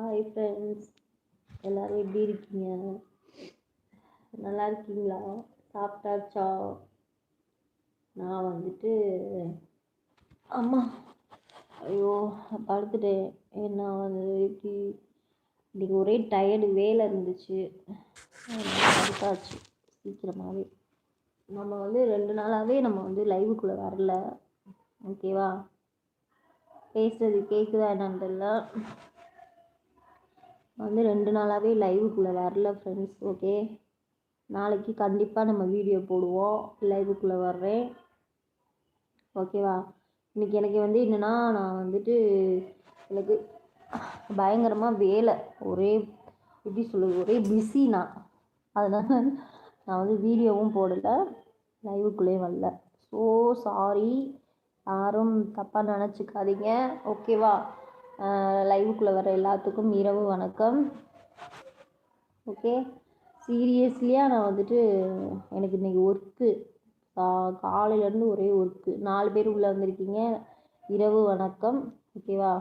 Hi friends எல்லோரும் எப்படி இருக்கீங்க? நல்லா இருக்கீங்களா? சாப்பிட்டாச்சா? நான் வந்துட்டு அம்மா ஐயோ படுத்துட்டேன் ஏன்னா வந்து இப்படி இன்றைக்கி ஒரே டயர்டு வேலை இருந்துச்சு. படுத்தாச்சு சீக்கிரமாகவே நம்ம வந்து ரெண்டு நாளாகவே நம்ம வந்து லைவுக்குள்ளே வரல. ஓகேவா பேசுறது கேட்குதா என்னன்னு தெரியல. வந்து ரெண்டு நாளாகவே லைவுக்குள்ளே வரல ஃப்ரெண்ட்ஸ் ஓகே நாளைக்கு கண்டிப்பாக நம்ம வீடியோ போடுவோம் லைவுக்குள்ளே வர்றேன். ஓகேவா இன்றைக்கி எனக்கு வந்து என்னென்னா நான் வந்துட்டு எனக்கு பயங்கரமாக வேலை ஒரே எப்படி சொல்லுது ஒரே பிஸி நான். அதனால் நான் வந்து வீடியோவும் போடலை லைவுக்குள்ளேயும் வரல. ஸோ சாரி யாரும் தப்பாக நினச்சிக்காதீங்க. ஓகேவா லைவுக்குள்ளே வர எல்லாத்துக்கும் இரவு வணக்கம். ஓகே சீரியஸ்லியாக நான் வந்துட்டு எனக்கு இன்றைக்கி ஒர்க்கு காலையிலேருந்து ஒரே ஒர்க்கு நாலு பேர் உள்ளே வந்திருக்கீங்க. இரவு வணக்கம். ஓகேவா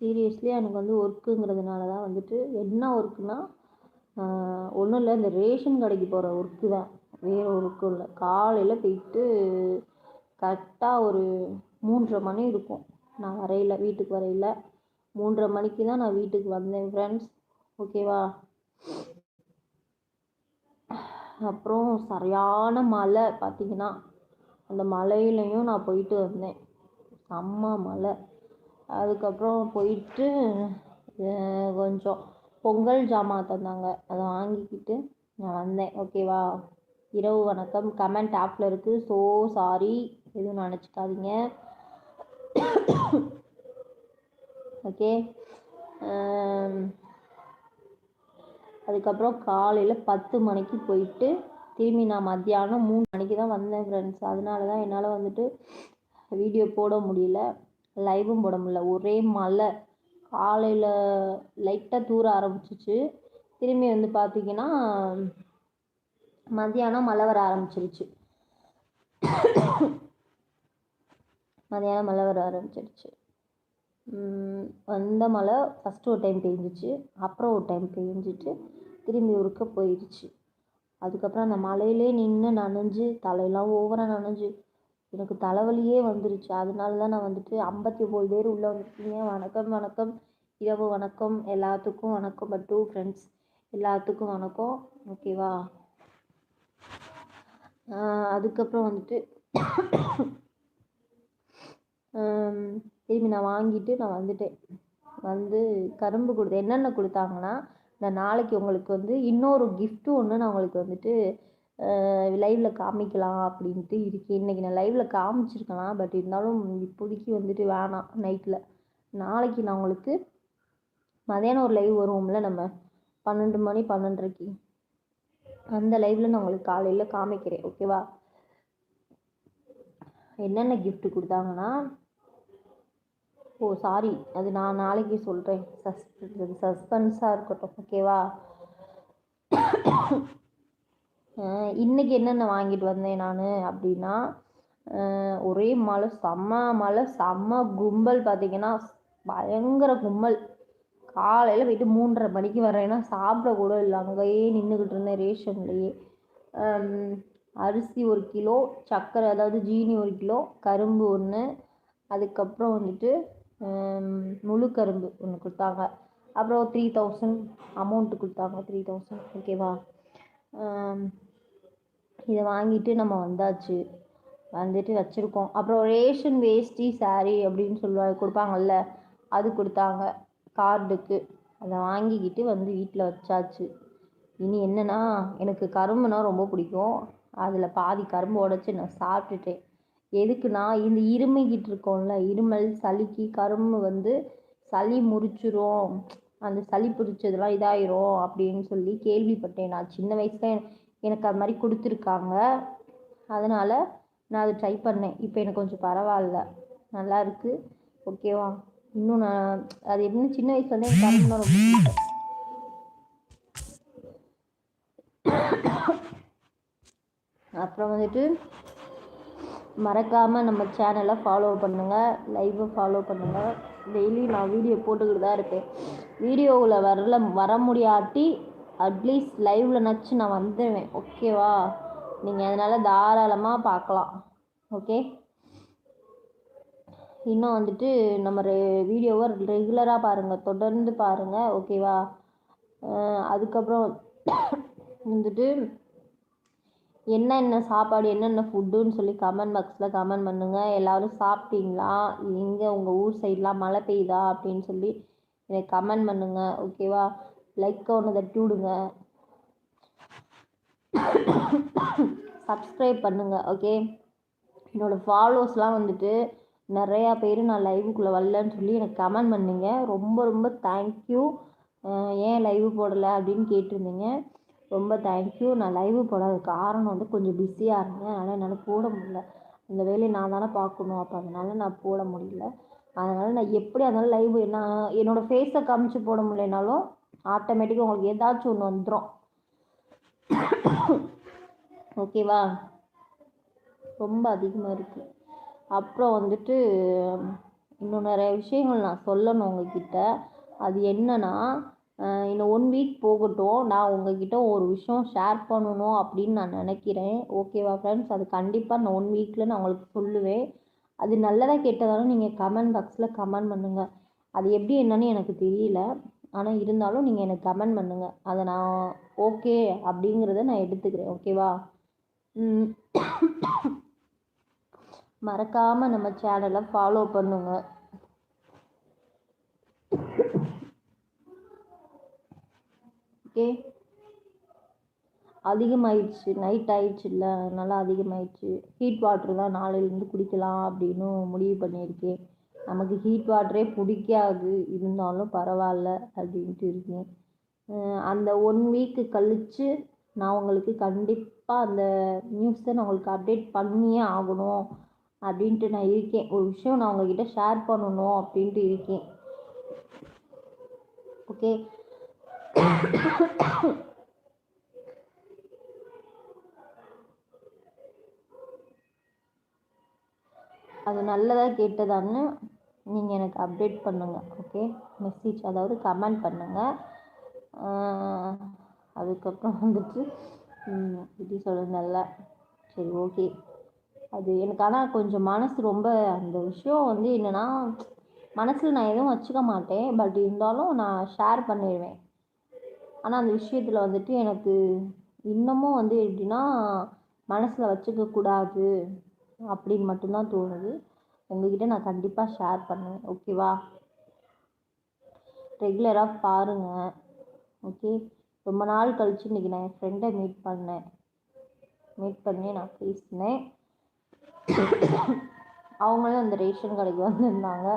சீரியஸ்லி எனக்கு வந்து ஒர்க்குங்கிறதுனால தான் வந்துட்டு என்ன ஒர்க்குனா ஒன்றும் இல்லை இந்த ரேஷன் கடைக்கு போகிற ஒர்க்கு தான். வேறு ஒர்க்கும் இல்லை. காலையில் போயிட்டு கரெக்டாக ஒரு மூன்றரை மணி இருக்கும். நான் வரையில் வீட்டுக்கு வரையில். மூன்றரை மணிக்கு தான் நான் வீட்டுக்கு வந்தேன் ஃப்ரெண்ட்ஸ் ஓகேவா அப்புறம் சரியான மழை பார்த்தீங்கன்னா அந்த மலையிலையும் நான் போயிட்டு வந்தேன். செம்ம மழை. அதுக்கப்புறம் போயிட்டு கொஞ்சம் பொங்கல் ஜாமான் தந்தாங்க. அதை வாங்கிக்கிட்டு நான் வந்தேன். ஓகேவா இரவு வணக்கம். கமெண்ட் ஆப்பில் இருக்குது ஸோ சாரி எதுவும் நினச்சிக்காதீங்க. ஓகே um, அதுக்கப்புறம் காலையில் பத்து மணிக்கு போயிட்டு திரும்பி நான் மத்தியானம் மூணு மணிக்கு தான் வந்தேன் ஃப்ரெண்ட்ஸ் அதனால தான் என்னால் வந்துட்டு வீடியோ போட முடியல லைவும் போட முடியல. ஒரே மழை. காலையில் லைட்டாக தூர ஆரம்பிச்சிச்சு. திரும்பி வந்து பார்த்திங்கன்னா மத்தியானம் மழை வர ஆரம்பிச்சிருச்சு. மதியானம் மழை வர ஆரம்பிச்சிடுச்சு. வந்த மழை ஃபஸ்ட்டு ஒரு டைம் பெஞ்சிச்சு. அப்புறம் ஒரு டைம் பெஞ்சிட்டு திரும்பி உருக்க போயிடுச்சு அதுக்கப்புறம் அந்த மழையிலே நின்று நனைஞ்சு தலையெல்லாம் ஓவராக நனைஞ்சு எனக்கு தலைவலியே வந்துருச்சு. அதனால தான் நான் வந்துட்டு ஐம்பத்தி ஒம்பது பேர் உள்ளே வந்துருக்கீங்க. வணக்கம் வணக்கம். இரவு வணக்கம். எல்லாத்துக்கும் வணக்கம். பட் டூ ஃப்ரெண்ட்ஸ் எல்லாத்துக்கும் வணக்கம். ஓகேவா அதுக்கப்புறம் வந்துட்டு திரும்பி நான் வாங்கிட்டு நான் வந்துட்டேன். வந்து கரும்பு கொடுத்து என்னென்ன கொடுத்தாங்கன்னா இந்த நாளைக்கு உங்களுக்கு வந்து இன்னொரு கிஃப்ட்டு ஒன்று நான் உங்களுக்கு வந்துட்டு லைவில் காமிக்கலாம் அப்படின்ட்டு இருக்கேன். இன்றைக்கி நான் லைவில் காமிச்சிருக்கலாம் பட் இருந்தாலும் இப்போதைக்கு வந்துட்டு வேணாம் நைட்டில் நாளைக்கு நான் உங்களுக்கு மதியானம் ஒரு லைவ் வருவோம்ல நம்ம பன்னெண்டு மணி பன்னெண்டரைக்கு. அந்த லைவில் நான் உங்களுக்கு காலையில் காமிக்கிறேன் ஓகேவா என்னென்ன கிஃப்ட் கொடுத்தாங்கன்னா ஓ சாரி அது நான் நாளைக்கு சொல்கிறேன் சஸ் சஸ்பென்ஸாக இருக்கட்டும். ஓகேவா இன்றைக்கி என்னென்ன வாங்கிட்டு வந்தேன் நான் அப்படின்னா ஒரே மழை செம்ம மழை செம்ம கும்பல் பார்த்திங்கன்னா பயங்கர கும்பல். காலையில் போயிட்டு மூன்றரை மணிக்கு வரேன்னா சாப்பிட கூட இல்லை. அங்கேயே நின்றுக்கிட்டு இருந்தேன் ரேஷன்லேயே. அரிசி ஒரு கிலோ சர்க்கரை அதாவது ஜீனி ஒரு கிலோ கரும்பு ஒன்று அதுக்கப்புறம் வந்துட்டு முழு கரும்பு ஒன்று கொடுத்தாங்க. அப்புறம் த்ரீ தௌசண்ட் அமௌண்ட்டு கொடுத்தாங்க. த்ரீ தௌசண்ட் ஓகேவா இதை வாங்கிட்டு நம்ம வந்தாச்சு. வந்துட்டு வச்சுருக்கோம். அப்புறம் ரேஷன் வேஷ்டி சாரீ அப்படின்னு சொல்லுவாங்க கொடுப்பாங்கல்ல அது கொடுத்தாங்க. கார்டுக்கு அதை வாங்கிக்கிட்டு வந்து வீட்டில் வச்சாச்சு. இனி என்னென்னா எனக்கு கரும்புனா ரொம்ப பிடிக்கும். அதில் பாதி கரும்பு உடச்சி நான் சாப்பிட்டுட்டேன். எதுக்குன்னா இந்த இருமிக்கிட்டு இருக்கோம்ல இருமல் சளிக்கு கரும்பு வந்து சளி முறிச்சிரும். அந்த சளி பிடிச்சதெல்லாம் இதாயிரும் அப்படின்னு சொல்லி கேள்விப்பட்டேன் நான். சின்ன வயசில் எனக்கு அது மாதிரி கொடுத்துருக்காங்க. அதனால் நான் அதை ட்ரை பண்ணேன். இப்போ எனக்கு கொஞ்சம் பரவாயில்ல. நல்லா இருக்குது ஓகேவா இன்னும் நான் அது எப்படின்னு சின்ன வயசுலேருந்தே எனக்கு கரும்புனா ரொம்ப பிடிக்கும். அப்புறம் வந்துட்டு மறக்காமல் நம்ம சேனலை ஃபாலோ பண்ணுங்கள் லைவை ஃபாலோ பண்ணுங்கள் டெய்லி நான் வீடியோ போட்டுக்கிட்டு தான் இருப்பேன் வீடியோவில் வரல வர முடியாட்டி அட்லீஸ்ட் லைவில் நச்சு நான் வந்துடுவேன் ஓகேவா நீங்கள் அதனால் தாராளமாக பார்க்கலாம். ஓகே இன்னும் வந்துட்டு நம்ம ரெ வீடியோவை ரெகுலராக பாருங்கள் தொடர்ந்து பாருங்கள் ஓகேவா அதுக்கப்புறம் வந்துட்டு என்னென்ன சாப்பாடு என்னென்ன ஃபுட்டுன்னு சொல்லி கமெண்ட் பாக்ஸில் கமெண்ட் பண்ணுங்கள் எல்லோரும் சாப்பிட்டீங்களா? எங்கே உங்கள் ஊர் சைட்லாம் மழை பெய்யுதா? அப்படின்னு சொல்லி எனக்கு கமெண்ட் பண்ணுங்கள் ஓகேவா லைக் ஒன்று தட்டி விடுங்க. சப்ஸ்கிரைப் பண்ணுங்கள் ஓகே என்னோடய ஃபாலோஸ்லாம் வந்துட்டு நிறையா பேர் நான் லைவுக்குள்ளே வரலன்னு சொல்லி எனக்கு கமெண்ட் பண்ணிங்க. ரொம்ப ரொம்ப தேங்க்யூ ஏன் லைவு போடலை அப்படின்னு கேட்டிருந்தீங்க. ரொம்ப தேங்க்யூ நான் லைவு போடாத காரணம் வந்து கொஞ்சம் பிஸியாக இருந்தேன். அதனால் என்னால் போட முடியல. அந்த வேலையை நான் தானே பார்க்கணும். அப்போ அதனால் நான் போட முடியல. அதனால் நான் எப்படி அதனால் லைவ் நான் என்னோடய ஃபேஸை காமிச்சு போட முடியலனாலும் ஆட்டோமேட்டிக்காக உங்களுக்கு ஏதாச்சும் ஒன்று வந்துடும் ஓகேவா ரொம்ப அதிகமாக இருக்குது அப்புறம் வந்துட்டு இன்னும் நிறைய விஷயங்கள் நான் சொல்லணும் உங்ககிட்ட. அது என்னன்னா இன்னும் ஒன் வீக் போகட்டும். நான் உங்ககிட்ட ஒரு விஷயம் ஷேர் பண்ணணும் அப்படின்னு நான் நினைக்கிறேன். ஓகேவா ஃப்ரெண்ட்ஸ் அது கண்டிப்பாக நான் ஒன் வீக்கில் நான் உங்களுக்கு சொல்லுவேன். அது நல்லதாக கெட்டதாலும் நீங்கள் கமெண்ட் பாக்ஸில் கமெண்ட் பண்ணுங்கள் அது எப்படி என்னன்னு எனக்கு தெரியல. ஆனால் இருந்தாலும் நீங்கள் எனக்கு கமெண்ட் பண்ணுங்கள் அதை நான் ஓகே அப்படிங்கிறத நான் எடுத்துக்கிறேன். ஓகேவா மறக்காமல் நம்ம சேனலை ஃபாலோ பண்ணுங்கள் ஓகே. அதிகமாயிடுச்சு. நைட் ஆயிடுச்சுல்ல. அதனால் அதிகமாயிடுச்சு. ஹீட் வாட்ரு தான் நாளையிலேருந்து குடிக்கலாம் அப்படின்னு முடிவு பண்ணியிருக்கேன் நமக்கு ஹீட் வாட்டரே பிடிக்காது. இருந்தாலும் பரவாயில்ல அப்படின்ட்டு இருக்கேன். அந்த ஒன் வீக்கு கழித்து நான் உங்களுக்கு கண்டிப்பாக அந்த நியூஸை நான் உங்களுக்கு அப்டேட் பண்ணியே ஆகணும் அப்படின்ட்டு நான் இருக்கேன். ஒரு விஷயம் நான் உங்ககிட்ட ஷேர் பண்ணணும் அப்படின்ட்டு இருக்கேன். ஓகே அது நல்லதாக கேட்டதான்னு நீங்கள் எனக்கு அப்டேட் பண்ணுங்கள் ஓகே மெசேஜ் அதாவது கமெண்ட் பண்ணுங்கள் அதுக்கப்புறம் வந்துட்டு எப்படி சொல்கிறது நல்லா சரி ஓகே அது எனக்கு ஆனால் கொஞ்சம் மனசு ரொம்ப அந்த விஷயம் வந்து என்னென்னா மனசில் நான் எதுவும் வச்சுக்க மாட்டேன். பட் இருந்தாலும் நான் ஷேர் பண்ணிடுவேன் ஆனால் அந்த விஷயத்தில் வந்துட்டு எனக்கு இன்னமும் வந்து எப்படின்னா மனசில் வச்சுக்கக்கூடாது அப்படின்னு மட்டும்தான் தோணுது. உங்ககிட்ட நான் கண்டிப்பாக ஷேர் பண்ணுவேன். ஓகேவா ரெகுலராக பாருங்கள் ஓகே ரொம்ப நாள் கழிச்சு இன்றைக்கி நான் என் ஃப்ரெண்டை மீட் பண்ணேன். மீட் பண்ணி நான் பேசினேன். அவங்களும் அந்த ரேஷன் கடைக்கு வந்திருந்தாங்க.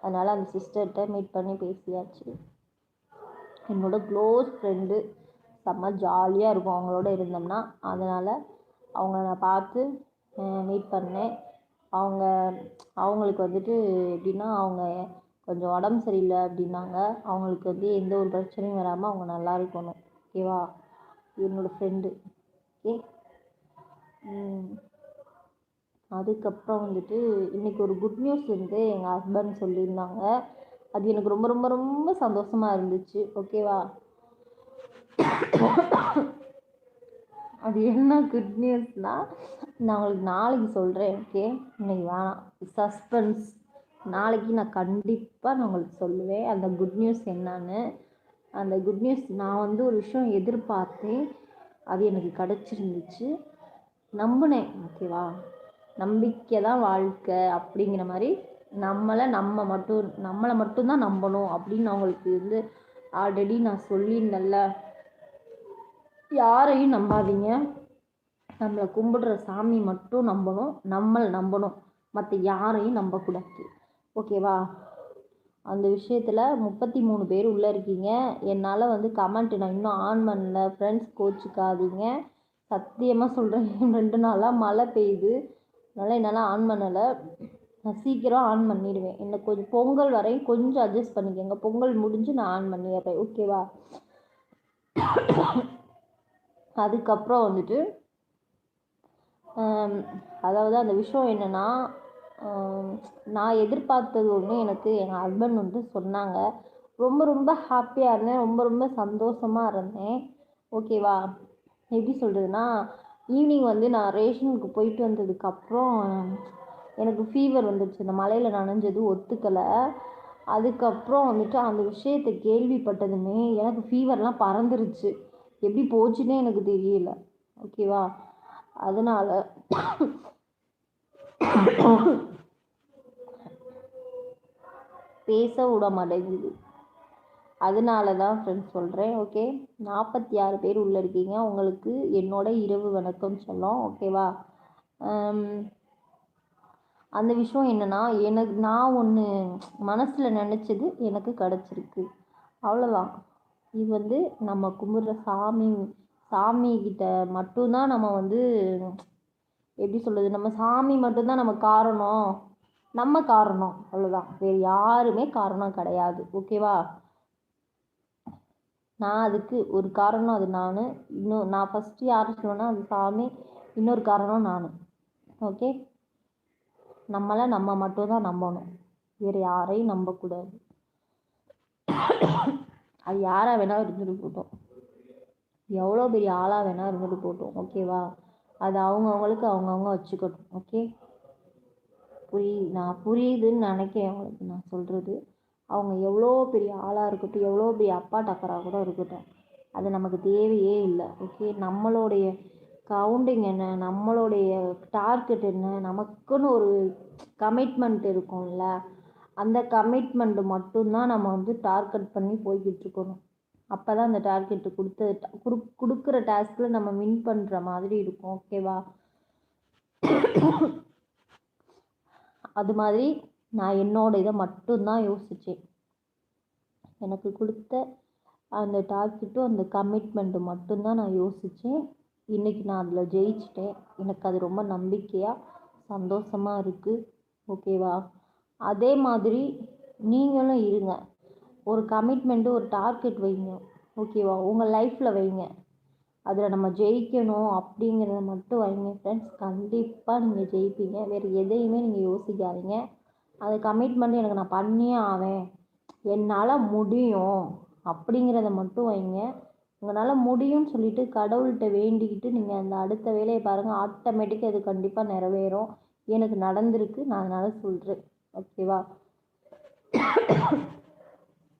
அதனால் அந்த சிஸ்டர்கிட்ட மீட் பண்ணி பேசியாச்சு. என்னோடய க்ளோஸ் ஃப்ரெண்டு செம்ம ஜாலியாக இருக்கும். அவங்களோட இருந்தோம்னா அதனால் அவங்கள நான் பார்த்து மீட் பண்ணேன். அவங்க அவங்களுக்கு வந்துட்டு எப்படின்னா அவங்க கொஞ்சம் உடம்பு சரியில்லை அப்படின்னாங்க. அவங்களுக்கு வந்து எந்த ஒரு பிரச்சனையும் வராமல் அவங்க நல்லா இருக்கணும். ஓகேவா என்னோடய ஃப்ரெண்டு ஓகே அதுக்கப்புறம் வந்துட்டு இன்றைக்கி ஒரு குட் நியூஸ் வந்து எங்கள் ஹஸ்பண்ட் சொல்லியிருந்தாங்க. அது எனக்கு ரொம்ப ரொம்ப ரொம்ப சந்தோஷமாக இருந்துச்சு. ஓகேவா அது என்ன குட் நியூஸ்னால் நான் உங்களுக்கு நாளைக்கு சொல்கிறேன் ஓகே இன்னைக்கு வேணாம். சஸ்பென்ஸ் நாளைக்கு நான் கண்டிப்பாக நான் உங்களுக்கு சொல்லுவேன் அந்த குட் நியூஸ் என்னன்னு. அந்த குட் நியூஸ் நான் வந்து ஒரு விஷயம் எதிர்பார்த்தேன். அது எனக்கு கிடச்சிருந்துச்சு. நம்பினேன் ஓகேவா நம்பிக்கை தான் வாழ்க்கை அப்படிங்கிற மாதிரி நம்மளை நம்ம மட்டும் நம்மளை மட்டும்தான் நம்பணும் அப்படின்னு அவங்களுக்கு வந்து ஆல்ரெடி நான் சொல்லியிருந்தேன்ல. யாரையும் நம்பாதீங்க. நம்மளை கும்பிடுற சாமி மட்டும் நம்பணும் நம்மளை நம்பணும். மற்ற யாரையும் நம்பக்கூடாது. ஓகேவா அந்த விஷயத்தில் முப்பத்தி மூணு பேர் உள்ளே இருக்கீங்க. என்னால் வந்து கமெண்ட் நான் இன்னும் ஆன் பண்ணல. ஃப்ரெண்ட்ஸ் கோச்சிக்காதீங்க. சத்தியமாக சொல்கிறேன் ரெண்டு நாளாக மழை பெய்யுது. அதனால் என்னால் ஆன் பண்ணலை. நான் சீக்கிரம் ஆன் பண்ணிடுவேன். என்ன கொஞ்சம் பொங்கல் வரையும் கொஞ்சம் அட்ஜஸ்ட் பண்ணிக்கோங்க. பொங்கல் முடிஞ்சு நான் ஆன் பண்ணிடுறேன். ஓகேவா அதுக்கப்புறம் வந்துட்டு அதாவது அந்த விஷயம் என்னென்னா நான் எதிர்பார்த்தது ஒன்று எனக்கு எங்கள் ஹஸ்பண்ட் வந்து சொன்னாங்க. ரொம்ப ரொம்ப ஹாப்பியாக இருந்தேன். ரொம்ப ரொம்ப சந்தோஷமாக இருந்தேன். ஓகேவா எப்படி சொல்கிறதுனா ஈவினிங் வந்து நான் ரேஷனுக்கு போயிட்டு வந்ததுக்கப்புறம் எனக்கு ஃபீவர் வந்துடுச்சு. இந்த மலையில் நனைஞ்சது ஒத்துக்கலை. அதுக்கப்புறம் வந்துட்டு அந்த விஷயத்தை கேள்விப்பட்டதுமே எனக்கு ஃபீவர்லாம் பறந்துருச்சு. எப்படி போச்சுன்னே எனக்கு தெரியல. ஓகேவா அதனால் பேச விட மாட்டேங்குது. அதனால தான் ஃப்ரெண்ட்ஸ் சொல்கிறேன் ஓகே நாற்பத்தி ஆறு பேர் உள்ளே இருக்கீங்க. உங்களுக்கு என்னோட இரவு வணக்கம் சொல்லும். ஓகேவா அந்த விஷயம் என்னென்னா எனக்கு நான் ஒன்று மனசில் நினச்சது எனக்கு கிடச்சிருக்கு. அவ்வளோதான் இது வந்து நம்ம கும்பிட்ற சாமி சாமிக்கிட்ட மட்டும்தான் நம்ம வந்து எப்படி சொல்கிறது நம்ம சாமி மட்டும்தான் நம்ம காரணம். நம்ம காரணம். அவ்வளோதான் வேறு யாருமே காரணம் கிடையாது. ஓகேவா? நான் அதுக்கு ஒரு காரணம் அது நான். இன்னும் நான் ஃபஸ்ட்டு யார் சொல்லுவேன்னா அது சாமி. இன்னொரு காரணம் நான். ஓகே? நம்மளை நம்ம மட்டும்தான் நம்பணும். வேறு யாரையும் நம்பக்கூடாது. அது யாராக வேணால் இருந்துட்டு போட்டோம் எவ்வளோ பெரிய ஆளாக வேணால் இருந்துட்டு போட்டோம் ஓகேவா அது அவங்கவுங்களுக்கு அவங்கவுங்க வச்சுக்கட்டும் ஓகே புரி நான் புரியுதுன்னு நினைக்கிறேன் அவங்களுக்கு நான் சொல்கிறது அவங்க எவ்வளோ பெரிய ஆளாக இருக்கட்டும் எவ்வளோ பெரிய அப்பா டக்கராக கூட இருக்கட்டும். அது நமக்கு தேவையே இல்லை ஓகே நம்மளுடைய கவுண்டிங் என்ன? நம்மளுடைய டார்கெட் என்ன? நமக்குன்னு ஒரு கமிட்மெண்ட் இருக்கும்ல. அந்த கமிட்மெண்ட் மட்டும்தான் நம்ம வந்து டார்கெட் பண்ணி போய்கிட்டு இருக்கணும். அப்போ தான் அந்த டார்கெட்டு கொடுத்த குடு கொடுக்குற டாஸ்கில் நம்ம வின் பண்ணுற மாதிரி இருக்கும். ஓகேவா அது மாதிரி நான் என்னோட இதை மட்டும்தான் யோசித்தேன் எனக்கு கொடுத்த அந்த டார்கெட்டும் அந்த கமிட்மெண்ட்டு மட்டும்தான் நான் யோசித்தேன் இன்றைக்கி நான் அதில் ஜெயிச்சிட்டேன். எனக்கு அது ரொம்ப நம்பிக்கையாக சந்தோஷமாக இருக்குது ஓகேவா அதே மாதிரி நீங்களும் இருங்க. ஒரு கமிட்மெண்ட்டு ஒரு டார்கெட் வைங்க. ஓகேவா உங்கள் லைஃப்பில் வைங்க. அதில் நம்ம ஜெயிக்கணும் அப்படிங்கிறத மட்டும் வைங்க ஃப்ரெண்ட்ஸ் கண்டிப்பாக நீங்கள் ஜெயிப்பீங்க. வேறு எதையுமே நீங்கள் யோசிக்காதீங்க. அது கமிட்மெண்ட் எனக்கு நான் பண்ணியே ஆவேன். என்னால் முடியும் அப்படிங்கிறத மட்டும் வைங்க. உங்களால் முடியும்னு சொல்லிட்டு கடவுள்கிட்ட வேண்டிக்கிட்டு நீங்கள் அந்த அடுத்த வேலையை பாருங்கள் ஆட்டோமேட்டிக்காக அது கண்டிப்பாக நிறைவேறும். எனக்கு நடந்திருக்கு. நான் அதனால் சொல்கிறேன் ஓகேவா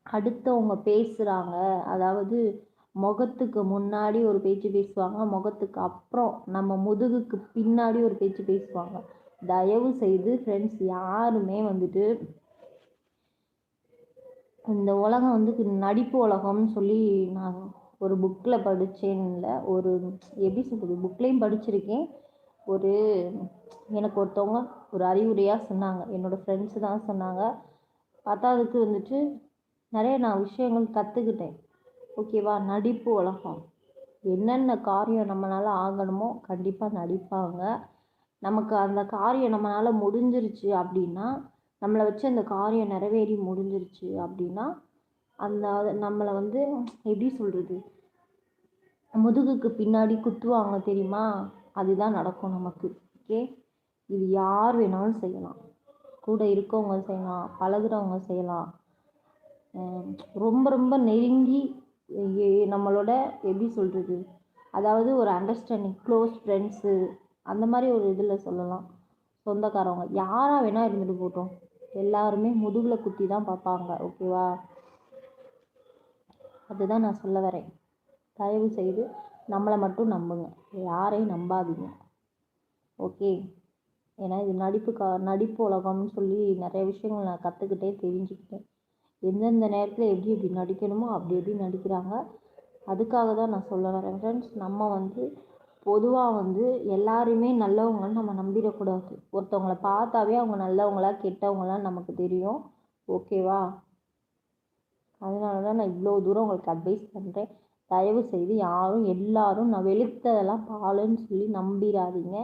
அடுத்தவங்க பேசுகிறாங்க அதாவது முகத்துக்கு முன்னாடி ஒரு பேச்சு பேசுவாங்க. முகத்துக்கு அப்புறம் நம்ம முதுகுக்கு பின்னாடி ஒரு பேச்சு பேசுவாங்க. தயவு செய்து ஃப்ரெண்ட்ஸ் யாருமே வந்துட்டு இந்த உலகம் வந்து நடிப்பு உலகம்னு சொல்லி நான் ஒரு புக்கில் படித்தேன்ல ஒரு எப்படி சொல்கிறது புக்லேயும் படிச்சிருக்கேன். ஒரு எனக்கு ஒருத்தவங்க ஒரு அறிவுரையாக சொன்னாங்க. என்னோடய ஃப்ரெண்ட்ஸு தான் சொன்னாங்க. பத்தாவதுக்கு வந்துட்டு நிறைய நான் விஷயங்கள் கற்றுக்கிட்டேன் ஓகேவா நடிப்பு உலகம். என்னென்ன காரியம் நம்மளால் ஆகணுமோ கண்டிப்பாக நடிப்பாங்க. நமக்கு அந்த காரியம் நம்மளால் முடிஞ்சிருச்சு அப்படின்னா நம்மளை வச்சு அந்த காரியம் நிறைவேறி முடிஞ்சிருச்சு அப்படின்னா அந்த நம்மளை வந்து எப்படி சொல்கிறது முதுகுக்கு பின்னாடி குத்துவாங்க தெரியுமா? அதுதான் நடக்கும் நமக்கு. ஓகே இது யார் வேணாலும் செய்யலாம். கூட இருக்கவங்க செய்யலாம் பழகுறவங்க செய்யலாம். ரொம்ப ரொம்ப நெருங்கி நம்மளோட எப்படி சொல்கிறது அதாவது ஒரு அண்டர்ஸ்டாண்டிங் க்ளோஸ் ஃப்ரெண்ட்ஸு அந்த மாதிரி ஒரு இதில் சொல்லலாம். சொந்தக்காரவங்க யாராக வேணால் இருந்துட்டு போட்டோம் எல்லாருமே முதுகில் குத்தி தான் பார்ப்பாங்க ஓகேவா அதுதான் நான் சொல்ல வரேன். தயவு செய்து நம்மளை மட்டும் நம்புங்க. யாரையும் நம்பாதீங்க. ஓகே? ஏன்னா இது நடிப்பு கா நடிப்பு உலகம்னு சொல்லி நிறைய விஷயங்கள் நான் கற்றுக்கிட்டே தெரிஞ்சுக்கிட்டேன். எந்தெந்த நேரத்தில் எப்படி எப்படி நடிக்கணுமோ அப்படி எப்படி நடிக்கிறாங்க. அதுக்காக தான் நான் சொல்ல வரேன் ஃப்ரெண்ட்ஸ் நம்ம வந்து பொதுவாக வந்து எல்லாருமே நல்லவங்கன்னு நம்ம நம்பிடக்கூடாது. ஒருத்தவங்கள பார்த்தாவே அவங்க நல்லவங்களா கெட்டவங்களான்னு நமக்கு தெரியும். ஓகேவா? அதனால தான் நான் இவ்வளோ தூரம் உங்களுக்கு அட்வைஸ் பண்ணுறேன் தயவு செய்து யாரும் எல்லாரும் நான் வெளுத்ததெல்லாம் பாலுன்னு சொல்லி நம்பிடாதீங்க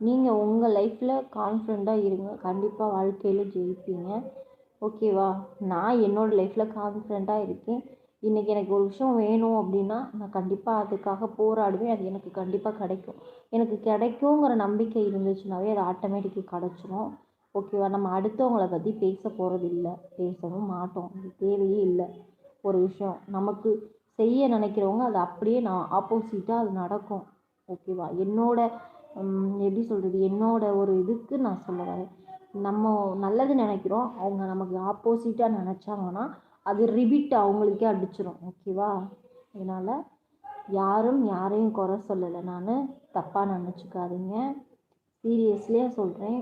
நீங்கள் உங்கள் லைஃப்பில் கான்ஃபிடண்ட்டாக இருங்க. கண்டிப்பாக வாழ்க்கையில் ஜெயிப்பீங்க. ஓகேவா நான் என்னோடய லைஃப்பில் கான்ஃபிடண்ட்டாக இருக்கேன். இன்றைக்கி எனக்கு ஒரு விஷயம் வேணும் அப்படின்னா நான் கண்டிப்பாக அதுக்காக போராடுவேன். அது எனக்கு கண்டிப்பாக கிடைக்கும். எனக்கு கிடைக்குங்கிற நம்பிக்கை இருந்துச்சுனாவே அது ஆட்டோமேட்டிக்காக கிடச்சிரும். ஓகேவா நம்ம அடுத்தவங்கள பற்றி பேச போகிறது இல்லை பேசவும் மாட்டோம். அது தேவையே இல்லை. ஒரு விஷயம். நமக்கு செய்ய நினைக்கிறவங்க அது அப்படியே நான் ஆப்போசிட்டாக அது நடக்கும். ஓகேவா என்னோட எப்படி சொல்கிறது என்னோட ஒரு இதுக்கு நான் சொல்ல வரேன். நம்ம நல்லது நினைக்கிறோம். அவங்க நமக்கு ஆப்போசிட்டாக நினச்சாங்கன்னா அது ரிபீட் அவங்களுக்கே அடிச்சிடும் ஓகேவா அதனால் யாரும் யாரையும் குறை சொல்லலை. நான் தப்பாக நினச்சிக்காதீங்க. சீரியஸ்லியாக சொல்கிறேன்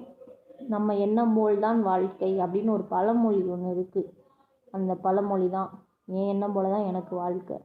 நம்ம எண்ணம் போல் தான் வாழ்க்கை அப்படின்னு ஒரு பழமொழி ஒன்று இருக்குது அந்த பழமொழி தான் என் எண்ணம் போல் தான் எனக்கு வாழ்க்கை?